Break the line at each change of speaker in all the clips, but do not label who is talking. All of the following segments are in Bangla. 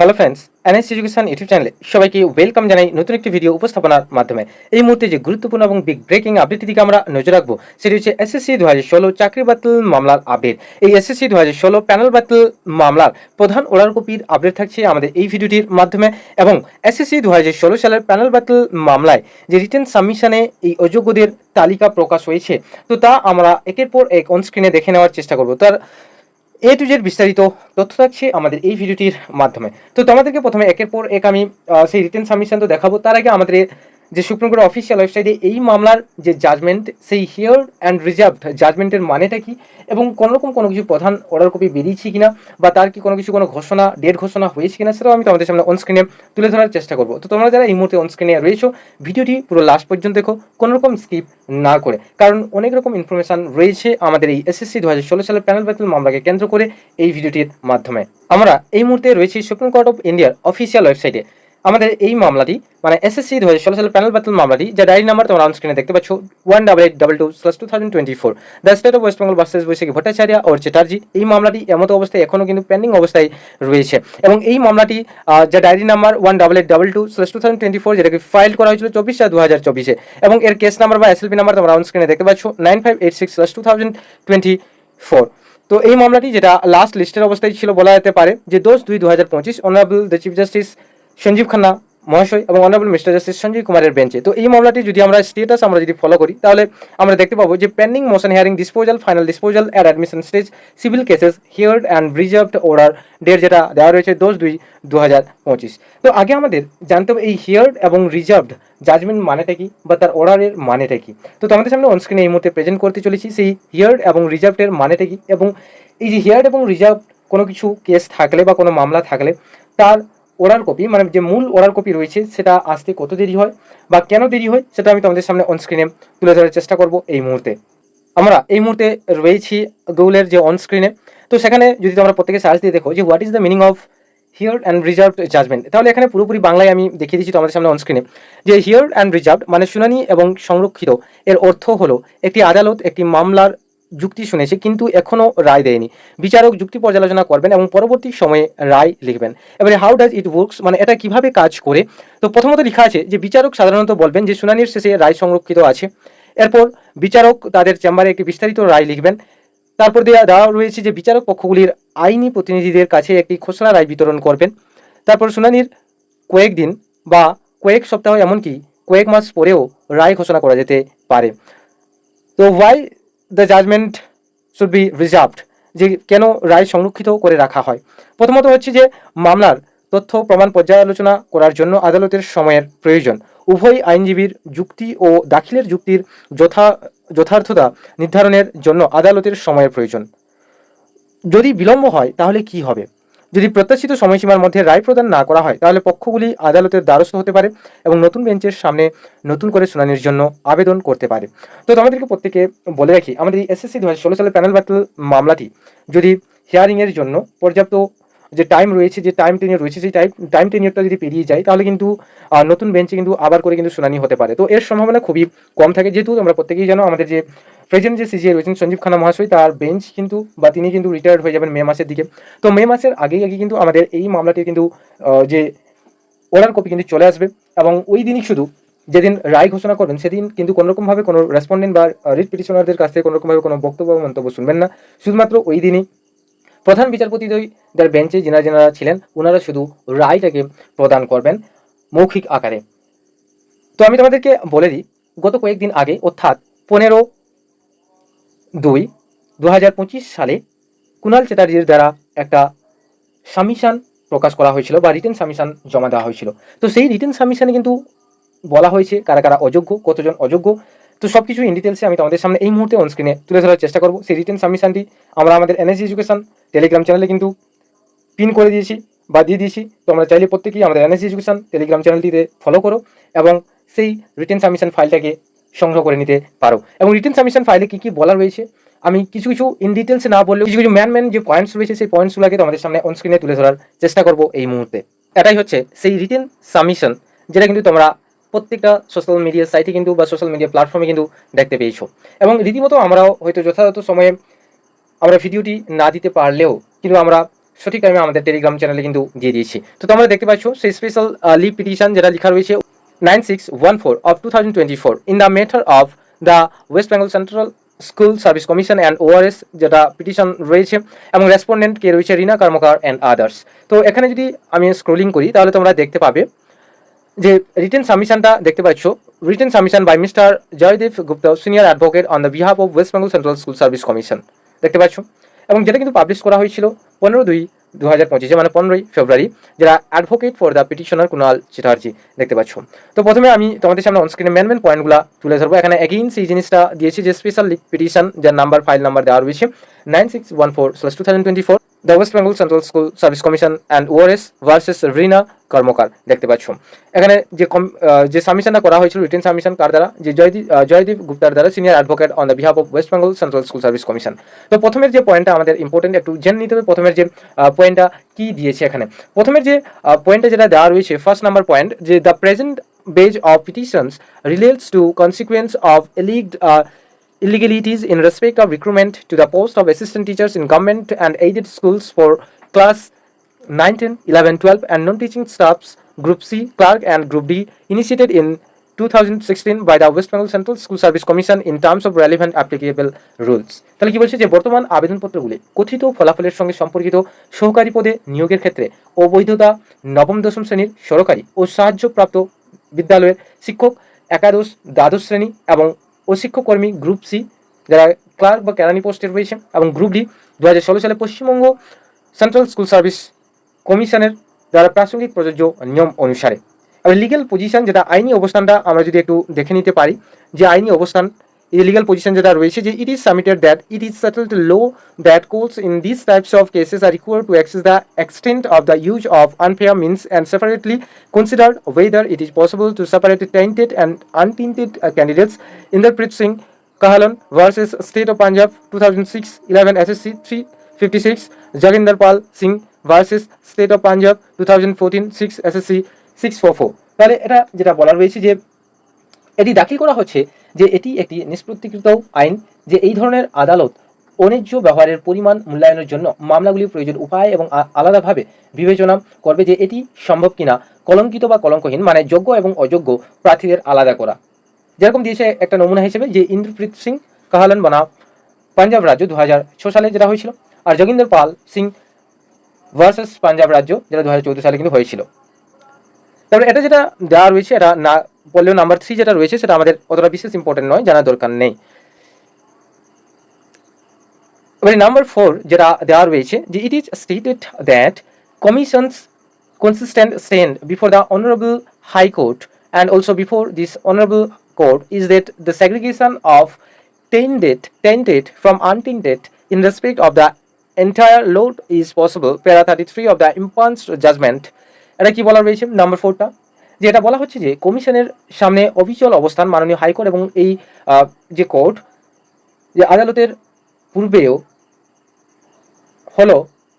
Hello friends NS education YouTube চ্যানেলে সবাইকে ওয়েলকাম জানাই নতুন একটি ভিডিও উপস্থাপনার মাধ্যমে। এই মুহূর্তে যে গুরুত্বপূর্ণ এবং বিগ ব্রেকিং আপডেটটি দিকে আমরা নজর রাখব, সেটি হচ্ছে এসএসসি দু হাজার ষোলো চাকরি বাতিল মামলার আপডেট এই এসএসসি দু হাজার ষোলো প্যানেল বাতিল মামলার প্রধান ওড়ার কপির আপডেট থাকছে আমাদের এই ভিডিওটির মাধ্যমে এবং এসএসসি দু হাজার ষোলো সালের প্যানেল বাতিল মামলায় যে রিটেন সাবমিশনে এই অযোগ্যদের তালিকা প্রকাশ হয়েছে, তো তা আমরা একের পর এক অনস্ক্রিনে দেখে নেওয়ার চেষ্টা করব। তার এ টু জেড বিস্তারিত তথ্য থাকছে আমাদের এই ভিডিওটির মাধ্যমে। তো তোমাদেরকে প্রথমে একের পর এক আমি সেই রিটেন সাবমিশন তো দেখাবো। তার আগে আমাদের যে সুপ্রিম কোর্টের অফিসিয়াল ওয়েবসাইটে এই মামলার যে জাজমেন্ট সেই হিয়ার অ্যান্ড রিজার্ভ জাজমেন্টের মানেটা কি? এবং কোনো রকম কোনো কিছু প্রধান অর্ডার কপি বেরিয়েছে কিনা? বা তার কি কোনো কিছু কোনো ঘোষণা ডেট ঘোষণা হয়েছে কিনা? সেটাও আমি তোমাদের সামনে অনস্ক্রিনে তুলে ধরার চেষ্টা করব। তো তোমরা যারা এই মুহূর্তে অনস্ক্রিনে রয়েছো, ভিডিওটি পুরো লাস্ট পর্যন্ত দেখো, কোনো রকম স্কিপ না করে। কারণ অনেক রকম ইনফরমেশন রয়েছে আমাদের এই এসএসসি দু হাজার ষোলো সালের প্যানেল ব্যাটেল মামলাকে কেন্দ্র করে এই ভিডিওটির মাধ্যমে। আমরা এই মুহূর্তে রয়েছি সুপ্রিম কোর্ট অফ ইন্ডিয়ার অফিসিয়াল ওয়েবসাইটে আমাদের এই মামলাটি মানে এসএসসি দু হাজার ষোলো সালের প্যানেল ব্যাটেল মামলাটি, যা ডায়েরি নাম্বার তোমরা অনস্ক্রিনে দেখতে পাচ্ছ one double eight double two slash two thousand twenty four the state of West Bengal versus Baishakhi Bhattacharya ও চ্যাটার্জি এই মামলাটি এমত অবস্থায় এখনও কিন্তু পেন্ডিং অবস্থায় রয়েছে। এবং এই মামলাটি যা diary number one double eight double two slash two thousand twenty four যেটাকে ফাইল করা হয়েছিল চব্বিশ চার দু হাজার চব্বিশে। এবং এর কেস নাম্বার বা এসএলপি নাম্বার তোমরা অনস্ক্রিনে দেখতে পাচ্ছ nine five eight six two thousand twenty four তো এই মামলাটি যেটা লাস্ট লিস্টের অবস্থায় ছিল বলা যেতে পারে, যে দোষ দুই দু হাজার পঁচিশ honourable the chief justice Sanjiv Khanna, মহাশয় এবং অনারেবল মিস্টার জাস্টিস সঞ্জীব কুমারের বেঞ্চে তো এই মামলাটি যদি আমরা স্টেটাস আমরা যদি ফলো করি, তাহলে আমরা দেখতে পাবো যে pending motion hearing disposal final disposal at admission stage civil cases heard and reserved order date যেটা দেওয়া রয়েছে দোষ দুই দু হাজার পঁচিশ। তো আগে আমাদের জানতে হবে এই হিয়ার্ড এবং রিজার্ভড জাজমেন্ট মানেটা কি বা তার অর্ডারের মানেটা কি। তো তোমাদের সামনে অনস্ক্রিনে এই মুহূর্তে প্রেজেন্ট করতে চলেছি সেই হিয়ার্ড এবং রিজার্ভডের মানেটা কি এবং এই যে হিয়ার্ড এবং রিজার্ভ কোনো কিছু কেস থাকলে বা কোনো মামলা থাকলে তার ওরাল কপি মানে যে মূল ওরাল কপি রয়েছে, সেটা আসতে কত দেরি হয় বা কেন দেরি হয়, সেটা আমি তোমাদের সামনে অনস্ক্রিনে তুলে ধরার চেষ্টা করব এই মুহূর্তে। আমরা এই মুহূর্তে রয়েছি গুগলের যে অনস্ক্রিনে তো সেখানে যদি তোমরা প্রত্যেকে সার্চ দিয়ে দেখো যে what is the meaning of hear and reserve judgment তাহলে এখানে পুরোপুরি বাংলায় আমি দেখিয়ে দিচ্ছি তোমাদের সামনে অনস্ক্রিনে যে হিয়ার অ্যান্ড রিজার্ভ মানে শুনানি এবং সংরক্ষিত, এর অর্থ হলো একটি আদালত, একটি মামলার যুক্তি শুনেছে, কিন্তু এখনও রায় দেয়নি। বিচারক যুক্তি পর্যালোচনা করবেন এবং পরবর্তী সময়ে রায় লিখবেন। এবারে হাউ ডাজ ইট ওয়ার্কস মানে এটা কীভাবে কাজ করে? তো প্রথমত লেখা আছে যে, বিচারক সাধারণত বলবেন যে, শুনানির শেষে রায় সংরক্ষিত আছে। এরপর বিচারক তাদের চেম্বারে একটি বিস্তারিত রায় লিখবেন। তারপর দেওয়া দেওয়া রয়েছে যে, বিচারক পক্ষগুলির আইনি প্রতিনিধিদের কাছে একটি খসড়া রায় বিতরণ করবেন। তারপর শুনানির কয়েকদিন বা কয়েক সপ্তাহ এমনকি কয়েক মাস পরেও রায় ঘোষণা করা যেতে পারে। তো why the judgment should be reserved যে কেন রায় সংরক্ষিত করে রাখা হয়। প্রথমত হচ্ছে যে, মামলার তথ্য, প্রমাণ পর্যালোচনা করার জন্য আদালতের সময়ের প্রয়োজন। উভয় আইনজীবীর যুক্তি ও দাখিলের যুক্তির যথা, যথার্থতা নির্ধারণের জন্য আদালতের সময়ের প্রয়োজন। যদি বিলম্ব হয়, তাহলে কি হবে? যদি প্রত্যাশিত সময়সীমার মধ্যে রায় প্রদান না করা হয়, তাহলে পক্ষগুলি আদালতের দ্বারস্থ হতে পারে এবং নতুন বেঞ্চের সামনে নতুন করে শুনানির জন্য আবেদন করতে পারে। তো তোমাদেরকে প্রত্যেকে বলে রাখি, আমাদের এই এসএসসি দু হাজার ষোলো সালের প্যানেল ব্যাটেল মামলাটি যদি হিয়ারিংয়ের জন্য পর্যাপ্ত যে টাইম রয়েছে, যে টাইম টেনিয়র রয়েছে, সেই টাইম টাইম টেনিয়রটা যদি পেরিয়ে যায়, তাহলে কিন্তু নতুন বেঞ্চে কিন্তু আবার করে কিন্তু শুনানি হতে পারে। তো এর সম্ভাবনা খুবই কম থাকে, যেহেতু আমরা প্রত্যেকেই জানো আমাদের যে প্রেজেন্ট যে সিজিএ রয়েছেন সঞ্জীব খান্না মহাশয় তার বেঞ্চ কিন্তু বা তিনি কিন্তু রিটায়ার্ড হয়ে যাবেন মে মাসের দিকে। তো মে মাসের আগেই আগে কিন্তু আমাদের এই মামলাটির কিন্তু যে অর্ডার কপি কিন্তু চলে আসবে এবং ওই দিনই শুধু যেদিন রায় ঘোষণা করবেন সেদিন কিন্তু কোনোরকমভাবে কোনো রেসপন্ডেন্ট বা রিট পিটিশনারদের কাছ থেকে কোনো রকমভাবে কোনো বক্তব্য বা মন্তব্য শুনবেন না। শুধুমাত্র ওই দিনই প্রধান বিচারপতি যার বেঞ্চে যেনারা যেনারা ছিলেন ওনারা শুধু রায়টাকে প্রদান করবেন মৌখিক আকারে। তো আমি তোমাদেরকে বলে দিই, গত কয়েকদিন আগে, অর্থাৎ পনেরো দুই দু সালে কুণাল চ্যাটার্জির দ্বারা একটা সামিশান প্রকাশ করা হয়েছিল বা রিটেন সামিশান জমা দেওয়া হয়েছিল। তো সেই রিটেন সামিশানে কিন্তু বলা হয়েছে কারা কারা অযোগ্য, কতজন অযোগ্য। তো সব কিছু ইন ডিটেলসে আমি তোমাদের সামনে এই মুহূর্তে অনস্ক্রিনে তুলে ধরার চেষ্টা করব। সেই রিটেন সাবমিশনটি আমরা আমাদের এনএসি এডুকেশন টেলিগ্রাম চ্যানেলে কিন্তু পিন করে দিয়েছি বা দিয়ে দিয়েছি। তো আমরা চাইলে প্রত্যেকেই আমাদের এনএসি এডুকেশন টেলিগ্রাম চ্যানেলটিতে ফলো করো এবং সেই রিটেন সাবমিশন ফাইলটাকে সংগ্রহ করে নিতে পারো। এবং রিটেন সাবমিশন ফাইলে কী কী বলা রয়েছে? আমি কিছু কিছু ইন ডিটেলসে না বললেও, কিছু কিছু ম্যান ম্যান যে পয়েন্টস রয়েছে, সেই পয়েন্টসগুলোকে তোমাদের সামনে অনস্ক্রিনে তুলে ধরার চেষ্টা করব এই মুহূর্তে। এটাই হচ্ছে সেই রিটেন সাবমিশন যেটা কিন্তু তোমরা প্রত্যেকটা সোশ্যাল মিডিয়া সাইটে কিন্তু বা সোশ্যাল মিডিয়া প্ল্যাটফর্মে কিন্তু দেখতে পেয়েছ। এবং রীতিমতো আমরাও হয়তো যথাযথ সময়ে আমরা ভিডিওটি না দিতে পারলেও, কিন্তু আমরা সঠিক টাইমে আমাদের টেলিগ্রাম চ্যানেলে কিন্তু দিয়ে দিয়েছি। তো তোমরা দেখতে পাচ্ছ, সেই স্পেশাল লিভ পিটিশন যেটা লেখা রয়েছে nine six one four of two thousand twenty four in the matter of the West Bengal central school service commission and ORS যেটা পিটিশন রয়েছে, এবং রেসপন্ডেন্ট কে রয়েছে রিনা কর্মকার অ্যান্ড আদার্স তো এখানে যদি আমি স্ক্রোলিং করি, তাহলে তোমরা দেখতে পাবে যে রিটেন সাবমিশনটা দেখতে পাচ্ছ। Written submission by mister Joydeb Gupta senior advocate on the behalf of West Bengal central school service commission দেখতে পাচ্ছ? এবং যেটা কিন্তু পাবলিশ করা হয়েছিল, পনেরো দুই দু হাজার পঁচিশে মানে পনেরোই ফেব্রুয়ারি, যারা advocate for the petitioner Kunal Chatterjee দেখতে পাচ্ছ। তো প্রথমে আমি তোমাদের সামনে অনস্ক্রিনে মেন মেন পয়েন্টগুলো তুলে ধরবো। এখানে এগেইন সেই জিনিসটা দিয়েছি যে স্পেশাল পিটিশন যার নাম্বার ফাইল নাম্বার দেওয়া রয়েছে nine six one four slash two thousand twenty four the West Bengal central school service commission and ORS versus Rina Karmakar দেখতে পাচ্ছ। এখানে যে কম যে সাবমিশনটা করা হয়েছিল রিটেন সাবমিশন কার দ্বারা? যে জয়দীপ জয়দীপ গুপ্তার দ্বারা senior advocate on the behalf of West Bengal central school service commission তো প্রথমের যে পয়েন্টটা আমাদের ইম্পর্টেন্ট একটু জেনে নিতে হবে প্রথমের যে পয়েন্টটা কি দিয়েছে এখানে। প্রথমের যে পয়েন্টটা যেটা দেওয়া রয়েছে ফার্স্ট নাম্বার পয়েন্ট যে the present base of petitions relates to consequence of alleged illegalities in respect of recruitment to the post of assistant teachers in government and aided schools for class 9, 10, 11, 12 and non-teaching staffs Group C, Clerk and Group D initiated in 2016 by the West Bengal Central School Service Commission in terms of relevant applicable rules তাহলে কি বলছে যে বর্তমান আবেদনপত্রগুলি কথিত ফলাফলের সঙ্গে সম্পর্কিত সহকারী পদে নিয়োগের ক্ষেত্রে অবৈধতা নবম দশম শ্রেণির সরকারি ও সাহায্যপ্রাপ্ত বিদ্যালয়ের শিক্ষক একাদশ দ্বাদশ শ্রেণি এবং ও শিক্ষককর্মী গ্রুপ সি, যারা ক্লার্ক বা কেরানি পোস্টে রয়েছে এবং গ্রুপ ডি দু ষোলো সালে পশ্চিমবঙ্গ সেন্ট্রাল স্কুল সার্ভিস কমিশনের দ্বারা প্রাসঙ্গিক প্রযোজ্য নিয়ম অনুসারে। এবার লিগ্যাল পজিশন যেটা আইনি অবস্থানটা আমরা যদি একটু দেখে নিতে পারি, যে আইনি অবস্থান লিগাল পজিশন যেটা রয়েছে যে it is submitted that it is settled law that course in this types of cases are require to access the extent of the use of unfair means and separately consider whether it is possible to separate tainted and untainted candidates Inderpreet Singh Kahlon versus State of Punjab two thousand six eleven S S C three fifty six Pal Singh versus State of Punjab two thousand fourteen six S S C six four four তাহলে এটা যেটা বলা রয়েছে যে এটি দাখিল করা হচ্ছে যে এটি একটি নিষ্পত্তিকৃত আইন যে এই ধরনের আদালত অন্যায্য ব্যবহারের পরিমাণ মূল্যায়নের জন্য মামলাগুলির প্রয়োজন উপায় এবং আলাদাভাবে বিবেচনা করবে যে এটি সম্ভব কিনা, কলঙ্কিত বা কলঙ্কহীন মানে যোগ্য এবং অযোগ্য প্রার্থীদের আলাদা করা। যেরকম দিয়েছে একটা নমুনা হিসেবে যে ইন্দ্রপ্রীত সিং কাহালান বনাম পাঞ্জাব রাজ্য দু সালে যেটা হয়েছিল, আর যোগিন্দর পাল সিং ভার্সেস পাঞ্জাব রাজ্য যেটা দু হাজার চৌদ্দ সালে কিন্তু হয়েছিল। তারপরে এটা যেটা দেওয়া রয়েছে, এটা না বললেও নাম্বার থ্রি যেটা রয়েছে সেটা আমাদের অতটা বিশেষ ইম্পর্টেন্ট নয় জানার দরকার নেই এবারে নাম্বার ফোর যেটা দেওয়া রয়েছে যে it is stated that commissions stand before the Honorable High Court and also before this Honorable Court is that the segregation of tainted, tainted from untainted in respect of the entire load is possible. Para 33 of the impunched judgment. এটা কি বলা রয়েছে নাম্বার ফোরটা যে এটা বলা হচ্ছে যে কমিশনের সামনে অবিচল অবস্থান মাননীয় হাইকোর্ট এবং এই যে কোর্ট, যে আদালতের পূর্বেও হলো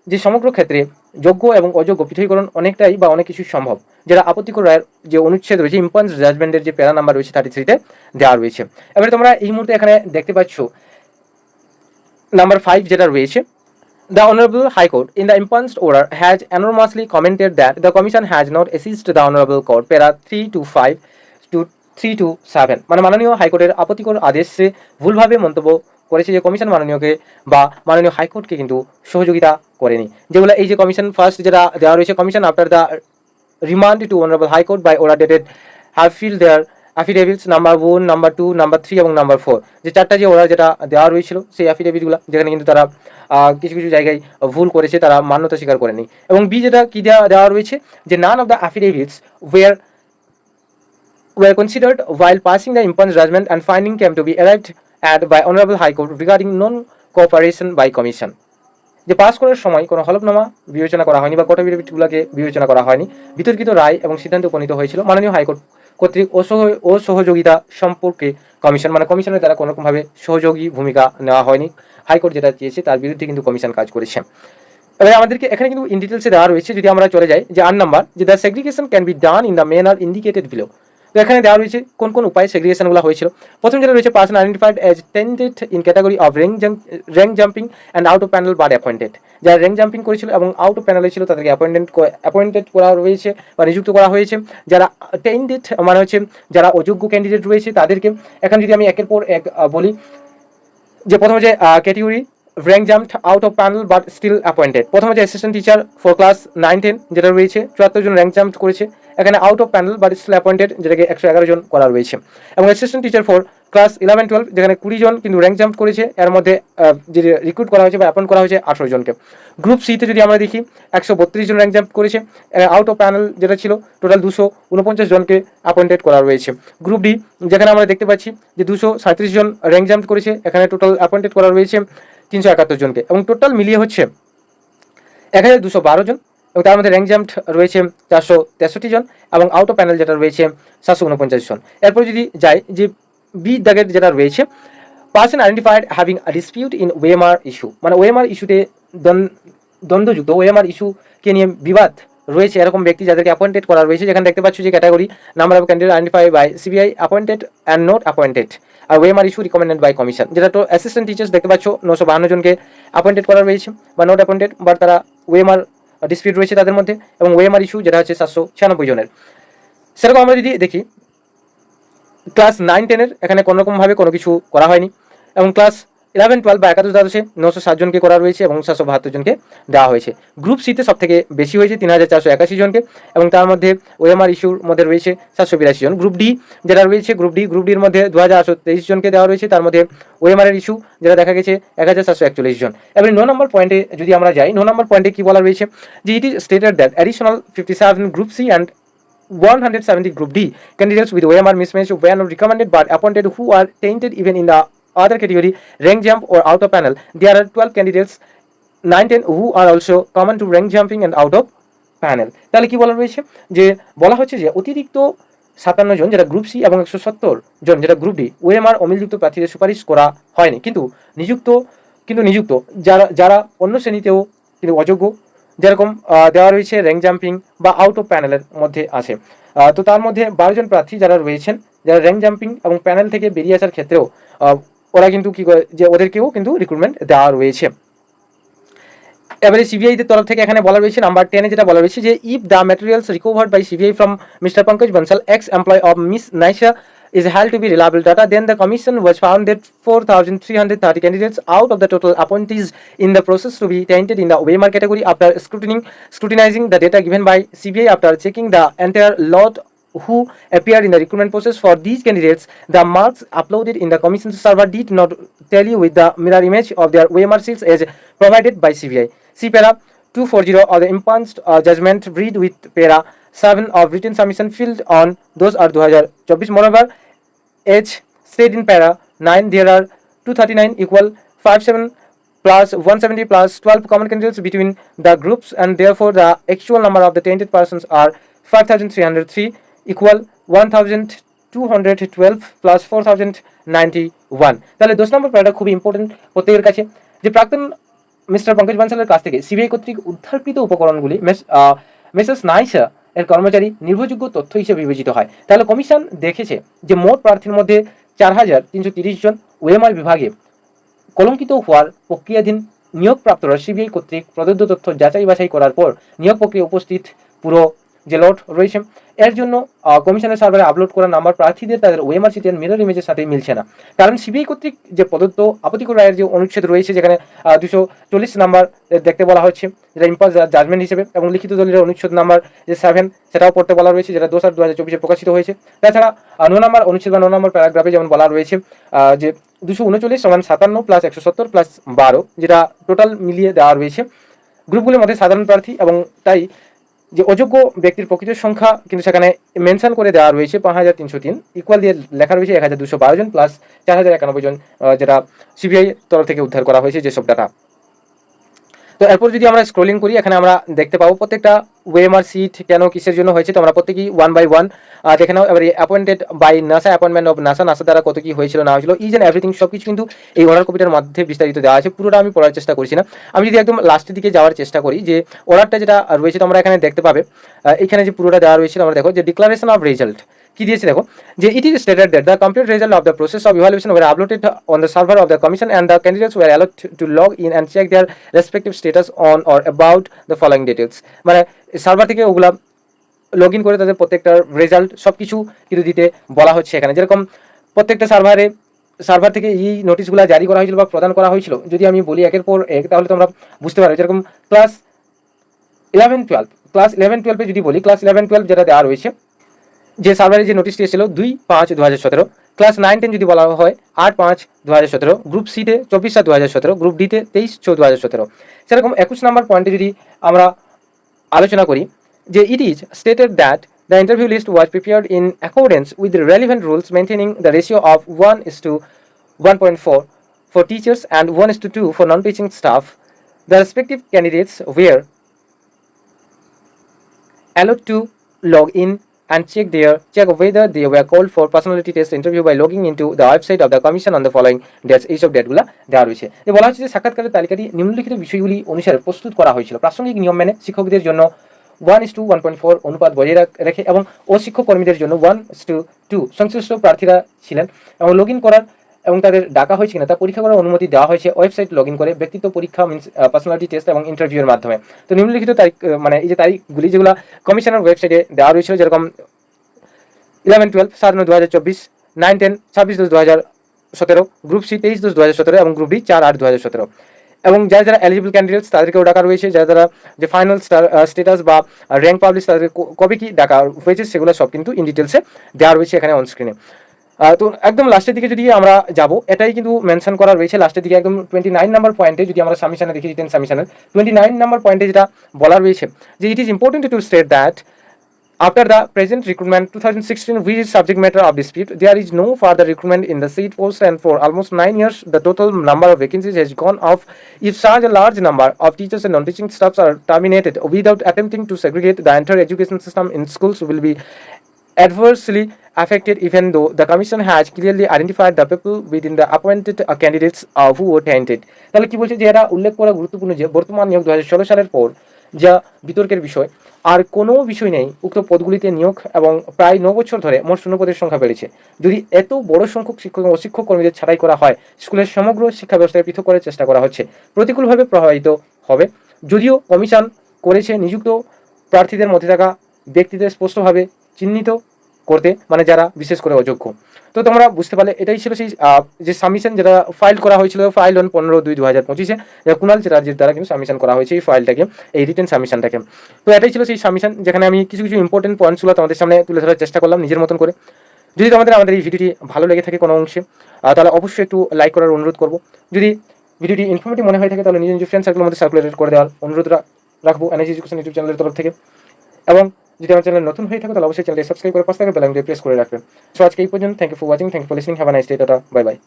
যে সমগ্র ক্ষেত্রে যোগ্য এবং অযোগ্য পৃথকীকরণ অনেকটাই বা অনেক কিছু সম্ভব। যেটা আপত্তিকর রায়ের যে অনুচ্ছেদ রয়েছে ইম্পান্স জাজমেন্টের যে প্যারা নাম্বার রয়েছে থার্টি থ্রিতে দেওয়া রয়েছে। এবারে তোমরা এই মুহূর্তে এখানে দেখতে পাচ্ছ নাম্বার ফাইভ যেটা রয়েছে The Honorable High Court, in the impunched order, has enormously commented that the Commission has not assisted the Honorable Court, para 3 to 5 to 3 to 7 মানে মাননীয় হাইকোর্টের আপত্তিকর আদেশে ভুলভাবে মন্তব্য করেছে যে কমিশন মাননীয়কে বা মাননীয় হাইকোর্টকে কিন্তু সহযোগিতা করেনি যেগুলো এই যে কমিশন ফার্স্ট যেটা দেওয়া রয়েছে commission after the remand to honourable high court by order dated have filled their affidavits number one number two number three এবং নাম্বার ফোর যে চারটা যে ওরা যেটা দেওয়া রয়েছিল, সেই অ্যাফিডেভিটগুলো যেখানে কিন্তু তারা কিছু কিছু জায়গায় ভুল করেছে, তারা মান্যতা স্বীকার করেনি এবং বি যেটা কি দেওয়া দেওয়া রয়েছে, যে none of the affidavits were were considered while passing the impugned judgment and finding came to be arrived at by Honorable High Court regarding non-cooperation by. যে পাস করার সময় কোনো হলফনামা বিবেচনা করা হয়নি বা কোটা বিবেচনা করা হয়নি, বিতর্কিত রায় এবং সিদ্ধান্তে উপনীত হয়েছিল মাননীয় হাইকোর্ট কর্তৃক অসহ, অসহযোগিতা সম্পর্কে কমিশন মানে কমিশনের দ্বারা কোনো রকমভাবে সহযোগী ভূমিকা নেওয়া হয়নি। হাইকোর্ট যেটা চেয়েছে তার বিরুদ্ধে কিন্তু কমিশন কাজ করেছে। এবার আমাদেরকে এখানে কিন্তু ইন ডিটেলসে দেওয়া রয়েছে, যদি আমরা চলে যাই, যে আট নাম্বার, যে the segregation can be done in the manner indicated below তো এখানে দেওয়া রয়েছে কোন কোন উপায়ে সেগ্রিগেশনগুলো হয়েছিল। প্রথম যেটা রয়েছে person identified as tainted in category of rank rank jumping and out of panel bad appointed যারা র্যাঙ্ক জাম্পিং করেছিল এবং আউট অফ প্যানেলে ছিল, তাদেরকে অ্যাপয়েন্টেড অ্যাপয়েন্টেড করা রয়েছে বা নিযুক্ত করা হয়েছে। যারা টেন্টেড মানে হচ্ছে যারা অযোগ্য ক্যান্ডিডেট রয়েছে, তাদেরকে এখন যদি আমি একের পর এক বলি, যে প্রথমে যে category rank jumped out of panel but still appointed প্রথমে যে assistant teacher for class nine ten যেটা রয়েছে, চুয়াত্তর জন র্যাঙ্ক জাম্প করেছে। এখানে out of panel but still appointed যেটাকে একশো এগারো জন করা রয়েছে। এবং assistant teacher for class eleven twelve যেখানে কুড়ি জন কিন্তু র্যাঙ্ক জাম্প করেছে, এর মধ্যে যে রিক্রুট করা হয়েছে বা অ্যাপয়েন্ট করা হয়েছে আঠারো জনকে। গ্রুপ সিতে যদি আমরা দেখি, একশো বত্রিশ জন র্যাঙ্ক জাম্প করেছে আউট অফ প্যানেল যেটা ছিল টোটাল দুশো উনপঞ্চাশ জনকে অ্যাপয়েন্টেড করা রয়েছে। গ্রুপ ডি যেখানে আমরা দেখতে পাচ্ছি যে দুশো সাঁত্রিশ জন র্যাঙ্ক জাম্প করেছে, এখানে টোটাল অ্যাপয়েন্টেড করা রয়েছে তিনশো একাত্তর জনকে। এবং টোটাল মিলিয়ে হচ্ছে এক হাজার দুশো বারো জন। এবং তার মধ্যে র্যাঙ্ক জাম্পড রয়েছে চারশো তেষট্টি জন এবং আউট অফ প্যানেল যেটা রয়েছে সাতশো উনপঞ্চাশ জন। এরপর যদি যাই, যে বি দাগের যেটা রয়েছে person identified having a dispute in OMR issue মানে ওয়েমার ইস্যুতে দ্বন্দ্বযুক্ত ওয়েমার ইস্যুকে নিয়ে বিবাদ রয়েছে এরকম ব্যক্তি যাদেরকে অ্যাপয়েন্টেড করা রয়েছে। যেখানে দেখতে পাচ্ছ যে category number of candidate identify by CBI appointed and not appointed are OMR issue recommended by commission যেটা তো অ্যাসিস্ট্যান্ট টিচার্স দেখতে পাচ্ছ, নশো বাহান্ন জনকে অ্যাপয়েন্টেড করা রয়েছে বা নট অ্যাপয়েন্টেড বা তারা ওয়েমার ডিসপিউট রয়েছে তাদের মধ্যে এবং ওয়েমার ইস্যু যেটা হচ্ছে সাতশো ছিয়ানব্বই জনের। সেরকম আমরা যদি দেখি ক্লাস নাইন টেনের এখানে কোনোরকমভাবে কোনো কিছু করা হয়নি এবং ক্লাস ইলেভেন, টুয়েলভ বা একাদশ দ্বাদশে নশো ষাট জনকে করা রয়েছে এবং সাতশো বাহাত্তর জনকে দেওয়া হয়েছে। গ্রুপ সিতে সব থেকে বেশি হয়েছে তিন হাজার চারশো একাশি জনকে এবং তার মধ্যে ওএমআর ইস্যুর মধ্যে রয়েছে সাতশো বিরাশি জন। গ্রুপ ডি যেটা রয়েছে, গ্রুপ ডি, গ্রুপ ডির মধ্যে দু হাজার আটশো তেইশ জনকে দেওয়া রয়েছে, তার মধ্যে ওএমআর এর ইস্যু যেটা দেখা গেছে এক হাজার সাতশো একচল্লিশ জন। এবার ন নম্বর পয়েন্টে যদি আমরা যাই, ন নম্বর পয়েন্টে কি বলা রয়েছে? যে it is stated that additional fifty seven group C and one 170 group D candidates with OMR mismatch were not recommended but appointed who are tainted even in the other category, rank jump or out of panel. There are 12 candidates. 9 10 who are also common to rank jumping and out of panel. তাহলে কি বলা রয়েছে? যে বলা হচ্ছে যে অতিরিক্ত সাতান্ন জন যেটা গ্রুপ সি এবং একশো সত্তর জন যেটা গ্রুপ ডি ওএমআর অমিলযুক্ত প্রার্থীদের সুপারিশ করা হয়নি। কিন্তু নিযুক্ত কিন্তু নিযুক্ত যারা যারা অন্য শ্রেণীতেও কিন্তু অযোগ্য, যেরকম দেওয়া রয়েছে র্যাঙ্ক জাম্পিং বা আউট অফ প্যানেলের মধ্যে আছে। তো তার মধ্যে বারো জন প্রার্থী যারা রয়েছেন, যারা র্যাঙ্ক জাম্পিং এবং প্যানেল থেকে বেরিয়ে আসার ক্ষেত্রেও ওরা কিন্তু কি করে যে ওদেরকেও কিন্তু রিক্রুটমেন্ট দেওয়া রয়েছে এবারে সিবিআই তরফ থেকে এখানে বলা রয়েছে নাম্বার টেনে যেটা বলা রয়েছে যে if the materials recovered by CBI from mister Pankaj Bansal ex employ of miss NYSA is held to be reliable data, then the commission was found that 4,330 candidates out of the total appointees in the process to be tainted in the OMR category after scrutinizing the data given by CBI after checking the entire lot who appeared in the recruitment process for these candidates, the marks uploaded in the commission's server did not tally with the mirror image of their OMR seals as provided by CBI. See para 240 of the impunched uh, judgment read with para 7 of written submission filled on those are 2024 moreover age said in para 9 there are 239 equal 57 plus 170 plus 12 common candidates between the groups and therefore the actual number of the tainted persons are 5303 equal 1212 plus 4091 তাহলে দশ নম্বর প্যারাটা খুবই ইম্পর্টেন্ট প্রত্যেকের কাছে। যে প্রাক্তন মিস্টার পঙ্কজ বানসালের কাছ থেকে সিবিআই কর্তৃক উদ্ধারকৃত উপকরণগুলি মেসেস নাইসা এর কর্মচারী নির্ভরযোগ্য তথ্য হিসেবে বিবেচিত হয়। তাহলে কমিশন দেখেছে যে মোট প্রার্থীর মধ্যে চার হাজার তিনশো তিরিশ জন ওএমআর বিভাগে কলঙ্কিত হওয়ার প্রক্রিয়াধীন নিয়োগপ্রাপ্তরা সিবিআই কর্তৃক প্রদত্ত তথ্য যাচাই বাছাই করার পর নিয়োগ প্রক্রিয়া উপস্থিত পুরো যে লট রয়েছে। এর জন্য কমিশনের সার্ভারে আপলোড করা নাম্বার প্রার্থীদের তাদের ওএমআর সিটের মিরর ইমেজের সাথে মিলছে না। কারণ সিবিআই কর্তৃক যে প্রদত্ত আপত্তিকর রায়ের যে অনুচ্ছেদ রয়েছে যেখানে দুশো চল্লিশ নাম্বার দেখতে বলা হচ্ছে যেটা ইম্পাস জাজমেন্ট হিসেবে এবং লিখিত দলিলের অনুচ্ছেদ নাম্বার যে সেভেন সেটাও পড়তে বলা রয়েছে যেটা আট দু হাজার চব্বিশে প্রকাশিত হয়েছে। তাছাড়া আহ, ন নম্বর অনুচ্ছেদ বা ন নম্বর প্যারাগ্রাফে যেমন বলা রয়েছে যে দুশো উনচল্লিশ সমান সাতান্ন প্লাস একশো সত্তর প্লাস বারো যেটা টোটাল মিলিয়ে দেওয়া রয়েছে। গ্রুপগুলির মধ্যে সাধারণ প্রার্থী এবং তাই যে অযোগ্য ব্যক্তির প্রকৃত সংখ্যা কিন্তু সেখানে মেনশন করে দেওয়া রয়েছে পাঁচ হাজার তিনশো তিন। ইকুয়াল দিয়ে লেখা রয়েছে এক হাজার দুশো বারো জন প্লাস চার হাজার একানব্বই জন যেটা সিবিআই তরফ থেকে উদ্ধার করা হয়েছে যেসব ডাটা তো এরপর যদি আমরা স্ক্রোলিং করি, এখানে আমরা দেখতে পাবো প্রত্যেকটা ওয়েমার সিট কেন, কিসের জন্য হয়েছে, তো আমরা প্রত্যেকেই ওয়ান বাই ওয়ান দেখে নাও। এবার appointed by NYSA appointment of NYSA NYSA দ্বারা কত কি হয়েছিল, না হয়েছিল ইজ অ্যান্ড এভরিথিং সব কিছু কিন্তু এই অর্ডার কপিটার মধ্যে বিস্তারিত দেওয়া আছে। পুরোটা আমি পড়ার চেষ্টা করছি না। আমি যদি একদম লাস্টের দিকে যাওয়ার চেষ্টা করি, যে অর্ডারটা যেটা রয়েছে তোমরা এখানে দেখতে পাবে। এখানে যে পুরোটা দেওয়া রয়েছে আমরা দেখো, যে ডিক্লারেশন অফ রেজাল্ট কি দিয়েছে দেখো? যে it is stated that the complete result of the process of evaluation were uploaded on the server of the commission and the candidates were allowed to log in and check their respective status on or about the following details মানে সার্ভার থেকে ওগুলা লগ ইন করে তাদের প্রত্যেকটার রেজাল্ট সব কিছু কিন্তু দিতে বলা হচ্ছে এখানে। যেরকম প্রত্যেকটা সার্ভারে সার্ভার থেকে এই নোটিশগুলো জারি করা হয়েছিল বা প্রদান করা হয়েছিল, যদি আমি বলি একের পর এক, তাহলে তোমরা বুঝতে পারো যেরকম class eleven twelve class eleven টুয়েলভে যদি বলি ক্লাস ইলেভেন টুয়েলভ যেটা দেওয়া রয়েছে যে সার্ভারে যে নোটিশটি এসেছিল দুই পাঁচ দু হাজার সতেরো। ক্লাস নাইন টেন যদি বলা হয়, আট পাঁচ দু হাজার সতেরো গ্রুপ সিতে চব্বিশ সাত দু হাজার সতেরো গ্রুপ ডিতে তেইশ ছ দু হাজার সতেরো। সেরকম একুশ নাম্বার পয়েন্টে যদি আমরা আলোচনা করি, যে it is stated that the interview list was prepared in accordance with the relevant rules maintaining the ratio of one is to one point four for teachers and 1 is to 2 for non-teaching staff. The respective candidates were allowed to log in and check their, check whether they were called for personality test interview by logging into the website of the commission on the following dates এইসব ডেটগুলো দেওয়া রয়েছে। যে বলা হচ্ছে যে সাক্ষাৎকারের তালিকাটি নিম্নলিখিত বিষয়গুলি অনুসারে প্রস্তুত করা হয়েছিল। প্রাসঙ্গিক নিয়ম মেনে শিক্ষকদের জন্য one is to one point four অনুপাত বজায় রাখ- এবং অশিক্ষক কর্মীদের জন্য ওয়ান ইস টু টু সংশ্লিষ্ট প্রার্থীরা ছিলেন এবং লগ ইন করার এবং তাদের ডাকা হয়েছে কিনা তা পরীক্ষা করার অনুমতি দেওয়া হয়েছে। ওয়েবসাইট লগ ইন করে ব্যক্তিত্ব পরীক্ষা, মিনস পার্সোনালিটি টেস্ট এবং ইন্টারভিউয়ের মাধ্যমে। তো নিম্নলিখিত তারিখ মানে এই যে তারিখগুলি যেগুলো কমিশনের ওয়েবসাইটে দেওয়া রয়েছিল, যেরকম ইলেভেন টুয়েলভ সাত, নয় দু হাজার চব্বিশ নাইন টেন ছাব্বিশ, দশ দু হাজার সতেরো গ্রুপ সি তেইশ, দশ দু হাজার সতেরো এবং গ্রুপ ডি চার, আট দু হাজার সতেরো। এবং যারা যারা এলিজিবল ক্যান্ডিডেটস তাদেরকেও ডাকা রয়েছে। যারা যারা যে ফাইনাল স্টেটাস বা র্যাঙ্ক পাবলিশ তাদের কবে কি ডাকা হয়েছে, সেগুলো সব কিন্তু ইন ডিটেলসে দেওয়া রয়েছে এখানে অন স্ক্রিনে তো একদম লাস্টের দিকে যদি আমরা যাব এটাই কিন্তু মেনশন করা রয়েছে লাস্টের দিকে একদম টোয়েন্টি নাইন নাম্বার পয়েন্টে যদি আমরা সামিশনে দেখি রিটেন সামিশনের টোয়েন্টি নাইন নাম্বার পয়েন্টে যেটা বলা রয়েছে যে it is important to state that After the present recruitment 2016, which is subject matter of dispute, there is no further recruitment in the seat post and for almost nine years, the total number of vacancies has gone up. If such a large number of teachers and non-teaching staffs are terminated without attempting to segregate, the entire education system in schools will be adversely affected even though the commission has clearly identified the people within the appointed uh, candidates uh, who were tainted তাহলে কি বলছে যে এটা উল্লেখ করা গুরুত্বপূর্ণ যে বর্তমান নিয়োগ দু হাজার ষোলো সালের পর যা বিতর্কের বিষয় আর কোনো বিষয় নেই উক্ত পদগুলিতে নিয়োগ এবং প্রায় ন বছর ধরে মোট শূন্য পদের সংখ্যা বেড়েছে। যদি এত বড় সংখ্যক শিক্ষক ও শিক্ষক কর্মীদের ছাঁটাই করা হয় স্কুলের সমগ্র শিক্ষা ব্যবস্থাকে পৃথক করার চেষ্টা করা হচ্ছে। প্রতিকূলভাবে প্রভাবিত হবে। যদিও কমিশন করেছে নিযুক্ত প্রার্থীদের মধ্যে থাকা ব্যক্তিদের স্পষ্টভাবে চিহ্নিত করতে মানে যারা বিশেষ করে অযোগ্য। তো তোমরা বুঝতে পারলে, এটাই ছিল সেই যে সাবমিশন যেটা ফাইল করা হয়েছিল ফাইল অন পনেরো দুই দু হাজার পঁচিশে কুণাল চ্যাটার্জির দ্বারা কিন্তু সাবমিশন করা হয়েছে এই ফাইলটাকে এই রিটেন সাবমিশনটাকে তো এটাই ছিল সেই সাবমিশন যেখানে আমি কিছু কিছু ইম্পর্টেন্ট পয়েন্টসগুলো তোমাদের সামনে তুলে ধরার চেষ্টা করলাম নিজের মতন করে। যদি তোমাদের আমাদের এই ভিডিওটি ভালো লেগে থাকে কোনো অংশে তাহলে অবশ্যই একটু লাইক করার অনুরোধ করব। যদি ভিডিওটি ইনফরমেটিভ মনে হয়ে থাকে, তাহলে নিজের নিজের ফ্রেন্ড সার্কেলের মধ্যে সার্কুলেট করে দেওয়ার অনুরোধ রাখব এনএস এডুকেশন ইউটিউব চ্যানেলের তরফ থেকে। এবং যদি আমার চ্যানেল নতুন হয়ে থাকে, তাহলে অবশ্যই চ্যানেলটি সাবস্ক্রাইব করে পাশে থাকে বেল প্রেস করে রাখবেন। সো আজকে এই পর্যন্ত। Thank you for watching thank for listening have a nice day tata. Bye bye